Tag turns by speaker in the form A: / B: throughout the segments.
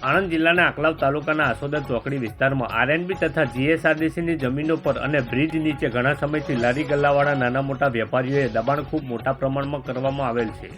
A: આણંદ જિલ્લાના આકલાવ તાલુકાના આસોદા ચોકડી વિસ્તારમાં આરએનબી તથા જીએસઆરડીસીની જમીનો પર અને બ્રિજ નીચે ઘણા સમયથી લારી ગલ્લાવાળા નાના મોટા વેપારીઓએ દબાણ ખૂબ મોટા પ્રમાણમાં કરવામાં આવેલ છે.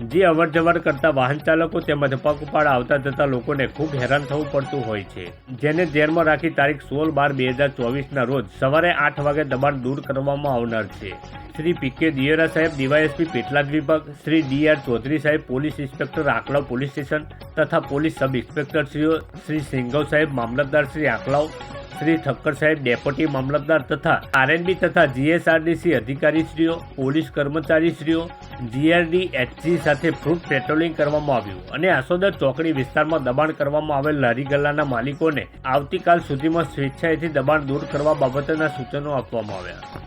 A: જે અવરજવર કરતા વાહન ચાલકો તેમજ પગપાળા આવતા જતા લોકોને ખૂબ હેરાન થવું પડતું હોય છે. જેને ધ્યાનમાં રાખી તારીખ સોળ બાર બે હજાર ચોવીસના રોજ સવારે આઠ વાગે દબાણ દૂર કરવામાં આવનાર છે. શ્રી પી કે દિયરા સાહેબ, ડીવાયએસપી પેટલાદ વિભાગ, શ્રી ડી આર ચૌધરી સાહેબ, police inspector Anklav police station તથા પોલીસ સબ ઇન્સ્પેક્ટરશ્રીઓ શ્રી સિંઘવ સાહેબ, મામલતદાર શ્રી આકલાવ શ્રી ઠક્કર સાહેબ ડેપ્યુટી મામલતદાર તથા આરએનબી તથા જીએસઆરડીસી અધિકારીશ્રીઓ, પોલીસ કર્મચારીશ્રીઓ, જીઆરડી એચજી સાથે ફ્રૂટ પેટ્રોલિંગ કરવામાં આવ્યું અને આસોદર ચોકડી વિસ્તારમાં દબાણ કરવામાં આવેલ લારી ગલ્લાના માલિકોને આવતીકાલ સુધીમાં સ્વેચ્છાએથી દબાણ દૂર કરવા બાબતેના સૂચનો આપવામાં આવ્યા.